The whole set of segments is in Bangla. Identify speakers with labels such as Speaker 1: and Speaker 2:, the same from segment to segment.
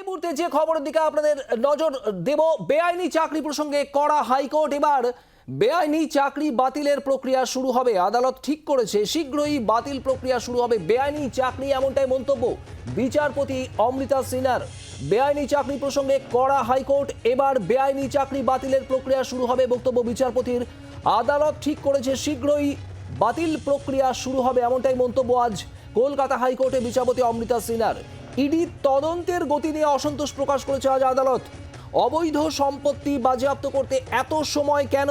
Speaker 1: এই মুহূর্তে যে খবরের দিকে আপনাদের নজর দেব, বেআইনি চাকরি প্রসঙ্গে করা হাইকোর্ট। এবার বেআইনি চাকরি বাতিলের প্রক্রিয়া শুরু হবে। আদালত ঠিক করেছে, শীঘ্রই বাতিল প্রক্রিয়া শুরু হবে। বেআইনি চাকরি এমনটাই মন্তব্য বিচারপতি অমৃতা সিনহার। বেআইনি চাকরি প্রসঙ্গে করা হাইকোর্ট, এবার বেআইনি চাকরি বাতিলের প্রক্রিয়া শুরু হবে বক্তব্য বিচারপতির। আদালত ঠিক করেছে, শীঘ্রই বাতিল প্রক্রিয়া শুরু হবে এমনটাই মন্তব্য আজ কলকাতা হাইকোর্টে বিচারপতি অমৃতা সিনহার। ইডি তদন্তের গতি নিয়ে অসন্তোষ প্রকাশ করেছে আজ আদালত। অবৈধ সম্পত্তি বাজেয়াপ্ত করতে এত সময় কেন?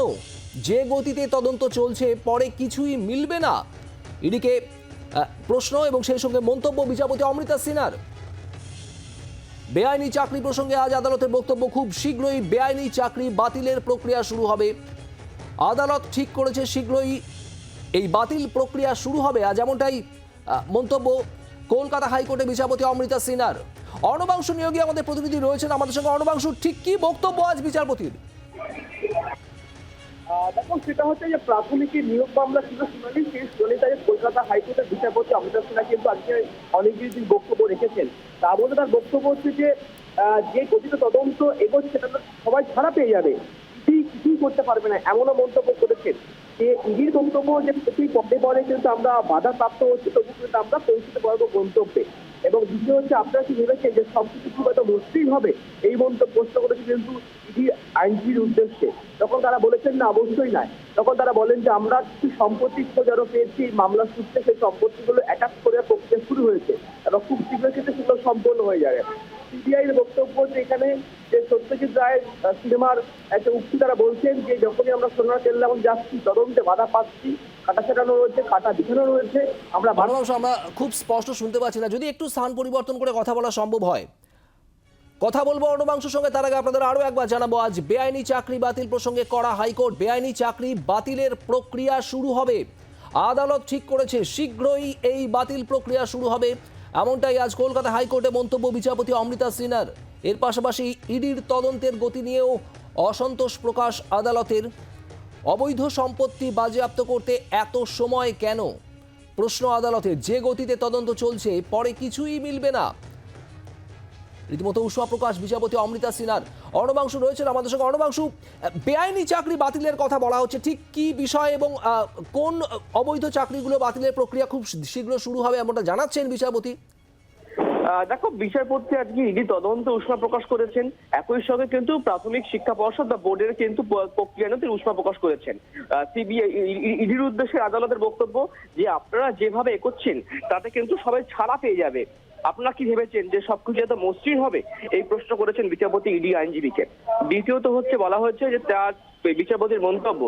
Speaker 1: যে গতিতে তদন্ত চলছে, পরে কিছুই মিলবে না। ইডিকে প্রশ্ন এবং সেই সঙ্গে মন্তব্য বিচারপতি অমৃতা সিনহার। বেআইনি চাকরি প্রসঙ্গে আজ আদালতের বক্তব্য খুব শীঘ্রই বেআইনি চাকরি বাতিলের প্রক্রিয়া শুরু হবে। আদালত ঠিক করেছে শীঘ্রই এই বাতিল প্রক্রিয়া শুরু হবে। আজ এমনটাই মন্তব্য কলকাতা হাইকোর্টে বিচারপতি অমৃতা সিনহার। অর্ণবাংশু নিয়োগী আমাদের প্রতিনিধি রয়েছেন আমাদের সঙ্গে। অর্ণবাংশু, ঠিক কি বক্তব্য আজ বিচারপতির?
Speaker 2: আহ দেখো সেটা হচ্ছে যে প্রাথমিক নিয়োগ মামলা ছিল শুনানি সেই তাই কলকাতা হাইকোর্টের বিচারপতি অমিতাভ সিনহা কিন্তু আজকে অনেকগুলি দিন বক্তব্য রেখেছেন। তার মধ্যে তার বক্তব্য হচ্ছে যে যে গঠিত তদন্ত এগোচ্ছে, সেটা সবাই ছাড়া পেয়ে যাবে। কিছুই করতে পারবে না? এমনও মন্তব্য করেছেন যে ইডির বক্তব্য যে প্রতি পদে পরে কিন্তু আমরা বাধা প্রাপ্ত হচ্ছে তবু কিন্তু আমরা পৌঁছতে পারব গন্তব্যে এবং দ্বিতীয় হচ্ছে, আপনারা কি ভেবেছেন যে সবকিছু খুব এত মসৃণ হবে? এই মন্তব্য প্রশ্ন করেছে কিন্তু ইডি আইনজীবীর উদ্দেশ্যে। তখন তারা বলেছেন, না, অবশ্যই নয়। তখন তারা বলেন যে, আমরা কিছু সম্পত্তি খোঁজ আরও পেয়েছি, মামলা সূত্রে সেই সম্পত্তিগুলো অ্যাটাচ করে প্রক্রিয়া শুরু হয়েছে এবং খুব শীঘ্রই কিন্তু সেগুলো সম্পন্ন হয়ে যাবে। সিবিআই এর বক্তব্য যে এখানে যে সত্যজিৎ রায়ের সিনেমার একটা উক্তি তারা বলছেন যে যখনই আমরা সোনার কেল্লা এবং যাচ্ছি, তদন্তে বাধা পাচ্ছি
Speaker 1: স্থান পরিবর্তন করে কথা বলা সম্ভব হয়। কথা বলব সঙ্গে আপনাদের একবার জানাব আজ, বেআইনি চাকরি বাতিল প্রসঙ্গে করা হাইকোর্ট, বেআইনি চাকরি বাতিলের প্রক্রিয়া শুরু হবে। আদালত ঠিক করেছে, শীঘ্রই এই বাতিল প্রক্রিয়া শুরু হবে। এমনটাই আজ কলকাতা হাইকোর্টে মন্তব্য বিচারপতি অমৃতা সিনহার। এর পাশাপাশি ইডির তদন্তের গতি নিয়েও অসন্তোষ প্রকাশ আদালতের। অবৈধ সম্পত্তি বাজেয়াপ্ত করতে এত সময় কেন? প্রশ্ন আদালতে যে গতিতে তদন্ত চলছে, পরে কিছুই মিলবে না। রীতিমতো উষ্মা প্রকাশ বিচারপতি অমৃতা সিনহার। অর্ণবাংশু রয়েছেন আমাদের সঙ্গে। অর্ণবাংশু, বেআইনি চাকরি বাতিলের কথা বলা হচ্ছে। ঠিক কি বিষয় এবং কোন অবৈধ চাকরিগুলো বাতিলের প্রক্রিয়া খুব শীঘ্র শুরু হবে এমনটা জানাচ্ছেন বিচারপতি?
Speaker 2: দেখো, বিচারপতি আজকে ইডি তদন্ত উষ্মা প্রকাশ করেছেন। একই সঙ্গে কিন্তু প্রাথমিক শিক্ষা পর্ষদ বা বোর্ডের কিন্তু প্রক্রিয়া তিনি উষ্মা প্রকাশ করেছেন। সিবিআই ইডির উদ্দেশ্যে আদালতের বক্তব্য যে আপনারা যেভাবে এগোচ্ছেন তাতে কিন্তু সবাই ছাড়া পেয়ে যাবে। আপনারা কি ভেবেছেন যে সবকিছু এত মসৃণ হবে? এই প্রশ্ন করেছেন বিচারপতি ইডি আইনজীবীকে। দ্বিতীয়ত হচ্ছে বলা হয়েছে যে তার বিচারপতির মন্তব্য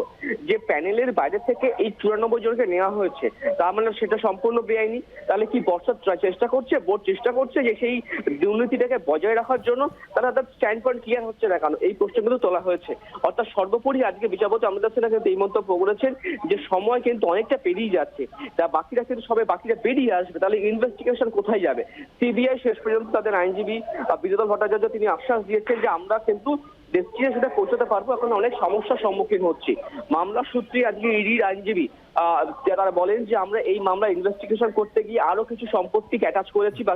Speaker 2: যে প্যানেলের বাইরে থেকে এই চুরানব্বই জনকে নেওয়া হয়েছে, তার মানে সেটা সম্পূর্ণ বেআইনি। তাহলে কি বর্ষা চেষ্টা করছে, বোর্ড চেষ্টা করছে যে সেই দুর্নীতিটাকে বজায় রাখার জন্য? তারা তার স্ট্যান্ড পয়েন্ট ক্লিয়ার হচ্ছে না কেন? এই প্রশ্ন কিন্তু তোলা হয়েছে। অর্থাৎ সর্বোপরি আজকে বিচারপতি আমাদের সেনা কিন্তু এই মন্তব্য করেছেন যে সময় কিন্তু অনেকটা পেরিয়ে যাচ্ছে। তা বাকিরা কিন্তু সবাই বাকিরা বেরিয়ে আসবে। তাহলে ইনভেস্টিগেশন কোথায় যাবে? সিবিআই শেষ পর্যন্ত তাদের আইনজীবী বিদ্যুৎ ভট্টাচার্য তিনি আশ্বাস দিয়েছেন যে আমরা কিন্তু ডেস্টিনেশনে পৌঁছাতে পারব। এখন অনেক সমস্যার সম্মুখীন হচ্ছি। মামলা সূত্রে আজকে ইডির আইনজীবী তারা বলেন যে আমরা এই মামলা ইনভেস্টিগেশন করতে গিয়ে আরও কিছু সম্পত্তিকে অ্যাটাচ করেছি বা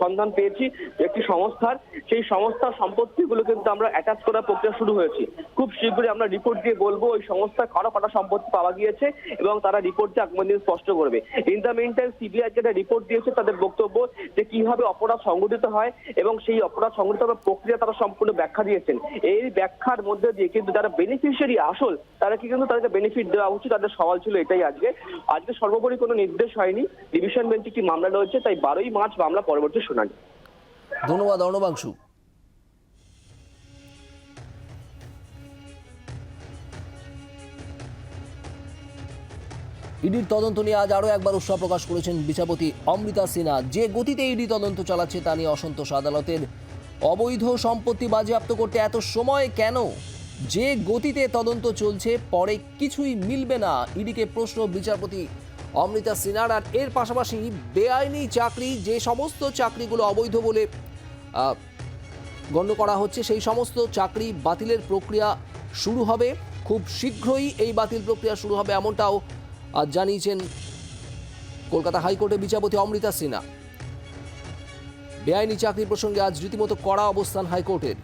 Speaker 2: সন্ধান পেয়েছি একটি সংস্থার। সেই সংস্থার সম্পত্তিগুলো কিন্তু আমরা অ্যাটাচ করার প্রক্রিয়া শুরু হয়েছে। খুব শীঘ্রই আমরা রিপোর্ট দিয়ে বলব, ওই সংস্থার কারও কটা সম্পত্তি পাওয়া গিয়েছে এবং তারা রিপোর্ট আগামী দিন স্পষ্ট করবে। In the meantime CBI যেটা রিপোর্ট দিয়েছে, তাদের বক্তব্য যে কীভাবে অপরাধ সংগঠিত হয় এবং সেই অপরাধ সংগঠিত হওয়ার প্রক্রিয়া তারা সম্পূর্ণ ব্যাখ্যা দিয়েছেন। এই ব্যাখ্যার মধ্যে দিয়ে কিন্তু যারা বেনিফিশিয়ারি আসল, তারা কি কিন্তু তাদেরকে বেনিফিট দেওয়া উচিত, তাদের সওয়াল ছিল এটাই আজকে। আজকে সর্বোপরি কোনো নির্দেশ হয়নি। ডিভিশন বেঞ্চে একটি মামলা রয়েছে? তাই বারোই মার্চ মামলা পরবর্তী শুনানি।
Speaker 1: ধন্যবাদ, অর্ণবাংশু। ইডির তদন্ত নিয়ে আজ আরও একবার উৎসাহ প্রকাশ করেছেন বিচারপতি অমৃতা সিনহা। যে গতিতে ইডি তদন্ত চালাচ্ছে তা নিয়ে অসন্তোষ আদালতের। অবৈধ সম্পত্তি বাজেয়াপ্ত করতে এত সময় কেন? যে গতিতে তদন্ত চলছে, পরে কিছুই মিলবে না। ইডিকে প্রশ্ন বিচারপতি অমৃতা সিনহার আর এর পাশাপাশি বেআইনি চাকরি, যে সমস্ত চাকরিগুলো অবৈধ বলে গণ্য করা হচ্ছে, সেই সমস্ত চাকরি বাতিলের প্রক্রিয়া শুরু হবে। খুব শীঘ্রই এই বাতিল প্রক্রিয়া শুরু হবে এমনটাও জানিয়েছেন কলকাতা হাইকোর্টের বিচারপতি অমৃতা সিনহা বেআইনি চাকরি প্রসঙ্গে আজ রীতিমতো কড়া অবস্থান হাইকোর্টের।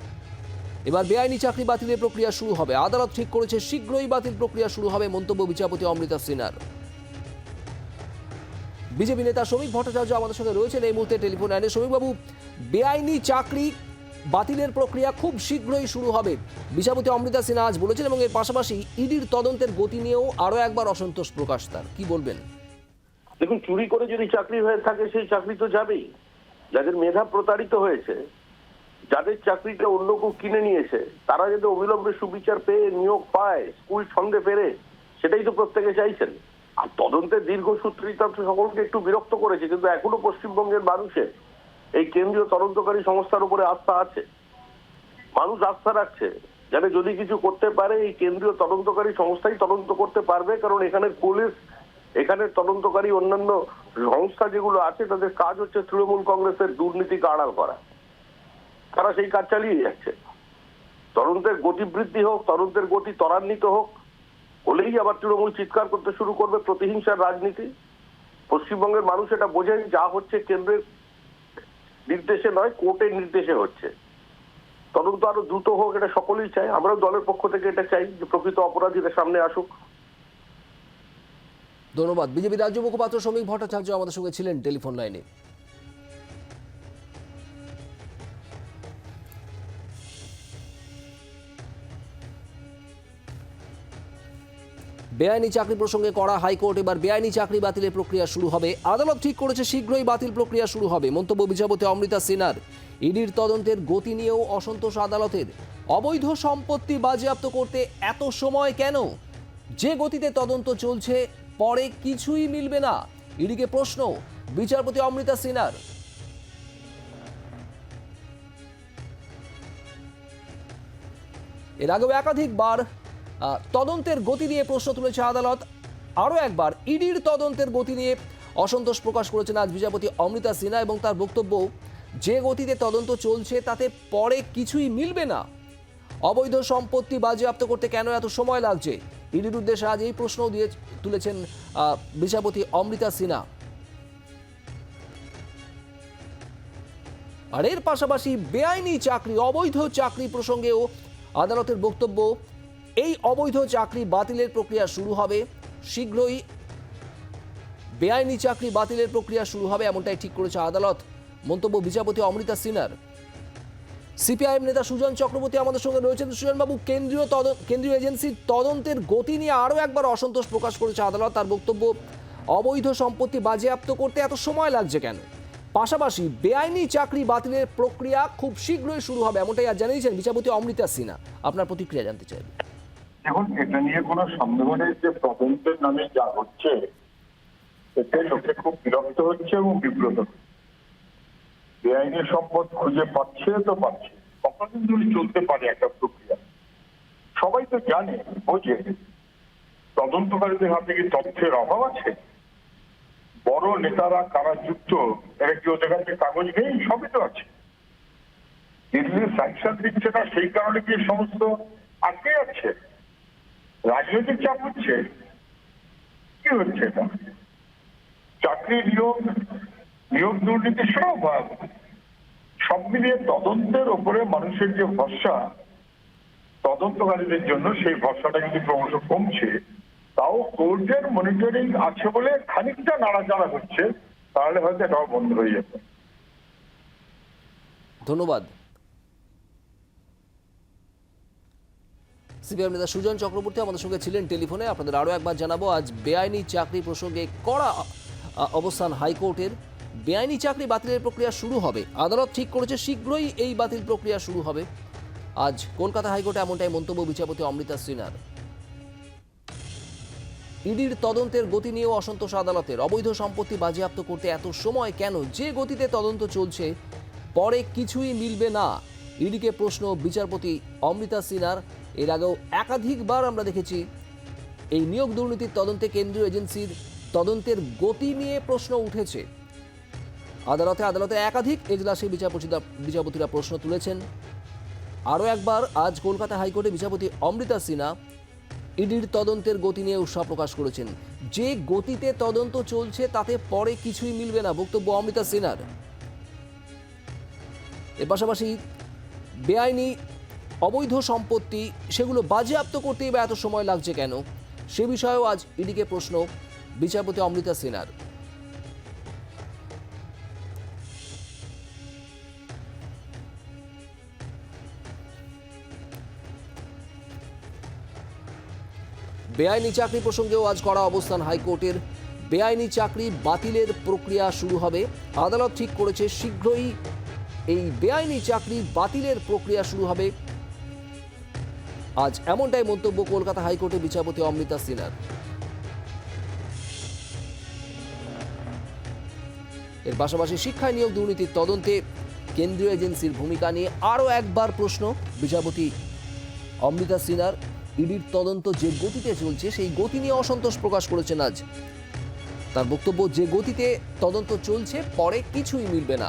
Speaker 1: এবার বেআইনি চাকরি বাতিলের প্রক্রিয়া শুরু হবে। আদালত ঠিক করেছে, শীঘ্রই বাতিল প্রক্রিয়া শুরু হবে মন্তব্য বিচারপতি অমৃতা সিনহার। বিজেপি নেতা শ্রমিক ভট্টাচার্য আমাদের সঙ্গে রয়েছেন এই মুহূর্তে টেলিফোন লাইনে। শ্রমিকবাবু, বেআইনি চাকরি বাতিলের প্রক্রিয়া খুব শীঘ্রই শুরু হবে। বিচারপতি অমৃতা সিনহা আজ বলেছেন এবং এর পাশাপাশি ইডির তদন্তের গতি নিয়েও আরও একবার অসন্তোষ প্রকাশ তার। কি বলবেন?
Speaker 3: দেখুন, চুরি করে যদি চাকরি হয়ে থাকে, সেই চাকরি তো যাবেই। যাদের মেধা প্রতারিত হয়েছে যাদের চাকরিটা অন্য কেউ কিনে নিয়েছে, তারা যাতে অবিলম্বে সুবিচার পেয়ে নিয়োগ পায়, স্কুল ছন্দে ফেরে সেটাই তো প্রত্যেকে চাইছেন। আর তদন্তের দীর্ঘসূত্রিতা তো সকলকে একটু বিরক্ত করেছে, কিন্তু এখনও পশ্চিমবঙ্গের মানুষের এই কেন্দ্রীয় তদন্তকারী সংস্থার উপরে আস্থা আছে। মানুষ আস্থা রাখছে যাতে যদি কিছু করতে পারে, এই কেন্দ্রীয় তদন্তকারী সংস্থাই তদন্ত করতে পারবে, কারণ এখানের পুলিশ, এখানের তদন্তকারী অন্যান্য সংস্থা যেগুলো আছে, তাদের কাজ হচ্ছে তৃণমূল কংগ্রেসের দুর্নীতিকে আড়াল করা। তারা সেই কাজ চালিয়ে যাচ্ছে। তরুণদের গতি বৃদ্ধি হোক, তরুণদের গতি ত্বরান্বিত হোক, হলেই আবার তৃণমূল চিৎকার করতে শুরু করবে প্রতিহিংসার রাজনীতি। পশ্চিমবঙ্গের মানুষ এটা বোঝেন, যা হচ্ছে কেন্দ্রের নির্দেশে নয় কোর্টের নির্দেশে হচ্ছে। তদন্ত আরও দ্রুত হোক, এটা সকলেই চায়। আমরাও দলের পক্ষ থেকে এটা চাই যে প্রকৃত অপরাধীরা সামনে আসুক।
Speaker 1: ধন্যবাদ। বিজেপি রাজ্য মুখপাত্র শ্রমিক ভট্টাচার্য আমাদের সঙ্গে ছিলেন টেলিফোন লাইনে। বেআইনি চাকরি প্রসঙ্গে করা হাইকোর্ট, এবার বেআইনি চাকরি বাতিলের প্রক্রিয়া শুরু হবে। আদালত ঠিক করেছে, শীঘ্রই বাতিল প্রক্রিয়া শুরু হবে। মন্তব্য বিচারপতি অমৃতা সিনহার ইডির তদন্তের গতি নিয়েও অসন্তোষ আদালতের। অবৈধ সম্পত্তি বাজেয়াপ্ত করতে এত সময় কেন? যে গতিতে তদন্ত চলছে, পরে কিছুই মিলবে না। ইডিকে প্রশ্ন, বিচারপতি অমৃতা সিনহার এর আগেও একাধিকবার তদন্তের গতি নিয়ে প্রশ্ন তুলেছে আদালত। আরও একবার, ইডির তদন্তের গতি নিয়ে অসন্তোষ প্রকাশ করেছেন আজ বিচারপতি অমৃতা সিনহা এবং তার বক্তব্য, যে গতিতে তদন্ত চলছে তাতে পরে কিছুই মিলবে না। অবৈধ সম্পত্তি বাজেয়াপ্ত করতে কেন এত সময় লাগছে? ইডির উদ্দেশ্যে আজ এই প্রশ্ন দিয়ে তুলেছেন বিচারপতি অমৃতা সিনহা। আর এর পাশাপাশি বেআইনি চাকরি, অবৈধ চাকরি প্রসঙ্গেও আদালতের বক্তব্য এই অবৈধ চাকরি বাতিলের প্রক্রিয়া শুরু হবে শীঘ্রই। বেআইনি চাকরি বাতিলের প্রক্রিয়া শুরু হবে, এমনটাই ঠিক করেছে আদালত। মন্তব্য বিচারপতি অমৃতা সিনহার। সিপিআইএম নেতা সুজন চক্রবর্তী আমাদের সঙ্গে রয়েছেন। সুজনবাবু, কেন্দ্রীয় কেন্দ্রীয় এজেন্সির তদন্তের গতি নিয়ে আরও একবার অসন্তোষ প্রকাশ করেছে আদালত। তার বক্তব্য, অবৈধ সম্পত্তি বাজেয়াপ্ত করতে এত সময় লাগছে কেন? পাশাপাশি বেআইনি চাকরি বাতিলের প্রক্রিয়া খুব শীঘ্রই শুরু হবে, এমনটাই আজ জানিয়েছেন বিচারপতি অমৃতা সিনহা। আপনার প্রতিক্রিয়া জানতে চাই
Speaker 4: এখন এটা নিয়ে কোনো সন্দেহ নেই যে তদন্তের নামে যা হচ্ছে, এতে লোকে খুব বিরক্ত হচ্ছে এবং বিব্রত। বেআইনি সম্পদ খুঁজে পাচ্ছে তো পাচ্ছে। কতদিন ধরে চলতে পারে একটা প্রক্রিয়া? সবাই তো জানে, বোঝে। তদন্তকারীদের হাতে কি তথ্যের অভাব আছে? বড় নেতারা কারা যুক্ত, এরা কি ওদের কাছে কাগজ নেই? সবই তো আছে। দিল্লি স্যাংশন দিচ্ছে না সেই কারণে কি সমস্ত আটকে যাচ্ছে? রাজনৈতিক চাপ হচ্ছে, কি হচ্ছে এটা? চাকরি নিয়োগ নিয়োগ দুর্নীতি সহভাগ সব মিলিয়ে তদন্তের ওপরে মানুষের যে ভরসা, তদন্তকারীদের জন্য সেই ভরসাটা কিন্তু ক্রমশ কমছে, তাও কোর্টের মনিটরিং আছে বলে খানিকটা নাড়াচাড়া হচ্ছে, তাহলে হয়তো এটাও বন্ধ হয়ে যেত
Speaker 1: ধন্যবাদ। সিপিএম নেতা সুজন চক্রবর্তী আমাদের সঙ্গে ছিলেন টেলিফোনে। আপনাদের আরও একবার জানাব, আজ বেআইনি চাকরি প্রসঙ্গে কড়া অবস্থান হাইকোর্টের। বেআইনি চাকরি বাতিলের প্রক্রিয়া শুরু হবে। আদালত ঠিক করেছে, শীঘ্রই এই বাতিল প্রক্রিয়া শুরু হবে। আজ কলকাতা হাইকোর্টে এমনটাই মন্তব্য বিচারপতি অমৃতা সিনহার। ইডির তদন্তের গতি নিয়েও অসন্তোষ আদালতের। অবৈধ সম্পত্তি বাজেয়াপ্ত করতে এত সময় কেন? যে গতিতে তদন্ত চলছে, পরে কিছুই মিলবে না। ইডিকে প্রশ্ন বিচারপতি অমৃতা সিনহার। এর আগেও একাধিকবার আমরা দেখেছি। এই নিয়োগ দুর্নীতির তদন্তে কেন্দ্রীয় এজেন্সির তদন্তের গতি নিয়ে প্রশ্ন উঠেছে। আদালতে আদালতে একাধিক এজলাসে বিচারপতিরা বিচারপতিরা প্রশ্ন তুলেছেন। আরও একবার, আজ কলকাতা হাইকোর্টে বিচারপতি অমৃতা সিনহা ইডির তদন্তের গতি নিয়ে উৎসাহ প্রকাশ করেছেন। যে গতিতে তদন্ত চলছে, তাতে পরে কিছুই মিলবে না, বক্তব্য অমৃতা সিনহার। এর পাশাপাশি বেআইনি অবৈধ সম্পত্তি, সেগুলো বাজেয়াপ্ত করতেই বা এত সময় লাগছে কেন? সে বিষয়েও আজ ইডিকে প্রশ্ন বিচারপতি অমৃতা সিনহার। বেআইনি চাকরি প্রসঙ্গেও আজ করা অবস্থান হাইকোর্টের। বেআইনি চাকরি বাতিলের প্রক্রিয়া শুরু হবে। আদালত ঠিক করেছে, শীঘ্রই এই বেআইনি চাকরি বাতিলের প্রক্রিয়া শুরু হবে। আজ এমনটাই মন্তব্য কলকাতা হাইকোর্টের বিচারপতি অমৃতা সিনহার। এর পাশাপাশি শিক্ষায় নিয়োগ দুর্নীতির তদন্তে কেন্দ্রীয় এজেন্সির ভূমিকা নিয়ে আরও একবার প্রশ্ন বিচারপতি অমৃতা সিনহার। ইডির তদন্ত যে গতিতে চলছে, সেই গতি নিয়ে অসন্তোষ প্রকাশ করেছেন আজ। তার বক্তব্য, যে গতিতে তদন্ত চলছে, পরে কিছুই মিলবে না।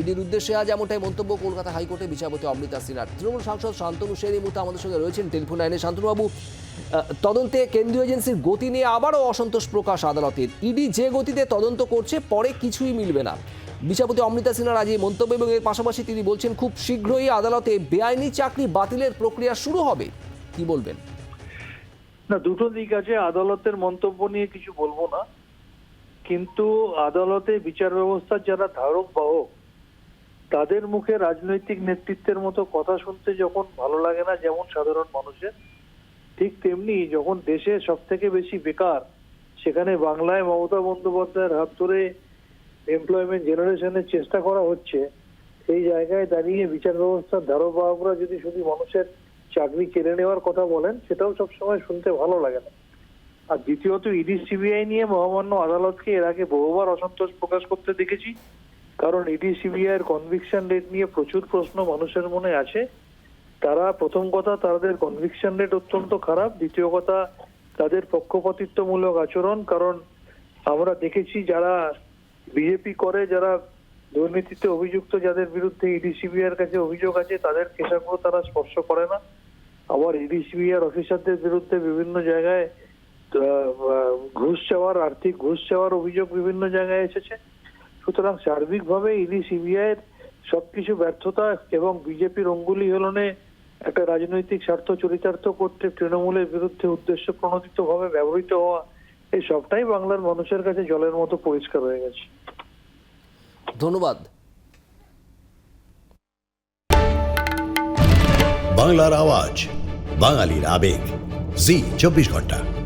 Speaker 1: ইডির উদ্দেশ্যে আজ এমনটাই মন্তব্য কলকাতা হাইকোর্টে বিচারপতি অমৃতা সিনহার। তৃণমূল সাংসদ শান্তনু সেন এই মুহূর্তে আমাদের সঙ্গে রয়েছেন। টেলিফোন লাইনে শান্তনুবাবু তদন্তে কেন্দ্রীয় এজেন্সির গতি নিয়ে আবারও অসন্তোষ প্রকাশ আদালতের। ইডি যে গতিতে তদন্ত করছে, পরে কিছুই মিলবে না। বিচারপতি অমৃতা সিনহার আজ এই মন্তব্য এবং এর পাশাপাশি তিনি বলছেন, খুব শীঘ্রই আদালতে বেআইনি চাকরি বাতিলের প্রক্রিয়া শুরু হবে। কি বলবেন?
Speaker 5: না, দুটো দিক আছে। আদালতের মন্তব্য নিয়ে কিছু বলব না। কিন্তু আদালতে বিচার ব্যবস্থার যারা ধারক বাহক তাদের মুখে রাজনৈতিক নেতৃত্বের মতো কথা শুনতে যখন ভালো লাগে না যেমন সাধারণ মানুষের, ঠিক তেমনি যখন দেশে সব থেকে বেশি বেকার, সেখানে বাংলায় মমতা বন্দ্যোপাধ্যায়ের হাত ধরে এমপ্লয়মেন্ট জেনারেশনের চেষ্টা করা হচ্ছে, সেই জায়গায় দাঁড়িয়ে বিচার ব্যবস্থার ধারক বাহকরা যদি শুধু মানুষের চাকরি কেড়ে নেওয়ার কথা বলেন, সেটাও সবসময় শুনতে ভালো লাগে না। আর দ্বিতীয়ত ইডি, সিবিআই নিয়ে মহামান্য আদালতকে এর আগে বহুবার অসন্তোষ প্রকাশ করতে দেখেছি। কারণ ইডি সিবিআই এর কনভিকশন রেট নিয়ে প্রচুর প্রশ্ন মানুষের মনে আছে। তারা প্রথম কথা, তাদের কনভিকশন রেট অত্যন্ত খারাপ। দ্বিতীয় কথা, তাদের পক্ষপাতিত্বমূলক আচরণ। কারণ আমরা দেখেছি যারা বিজেপি করে, যারা দুর্নীতিতে অভিযুক্ত, যাদের বিরুদ্ধে ইডি সিবিআই কাছে অভিযোগ আছে, তাদের কেশাগুলো তারা স্পর্শ করে না। আবার ইডি সিবিআই অফিসারদের বিরুদ্ধে বিভিন্ন জায়গায় ঘুষ চাওয়ার আর্থিক ঘুষ চাওয়ার অভিযোগ বিভিন্ন জায়গায় এসেছে। সুতরাং সার্বিকভাবে ইডি সিবিআই এর সবকিছু ব্যর্থতা এবং বিজেপির অঙ্গুলি হেলনে একটা রাজনৈতিক স্বার্থ চরিতার্থ করতে তৃণমূলের বিরুদ্ধে উদ্দেশ্য প্রণোদিত ভাবে ব্যবহৃত হওয়া এই সবটাই বাংলার মানুষের কাছে জলের মতো পরিষ্কার হয়ে গেছে।
Speaker 1: ধন্যবাদ।
Speaker 6: বাংলার আওয়াজ বাঙালির আবেগ। জি চব্বিশ ঘণ্টা।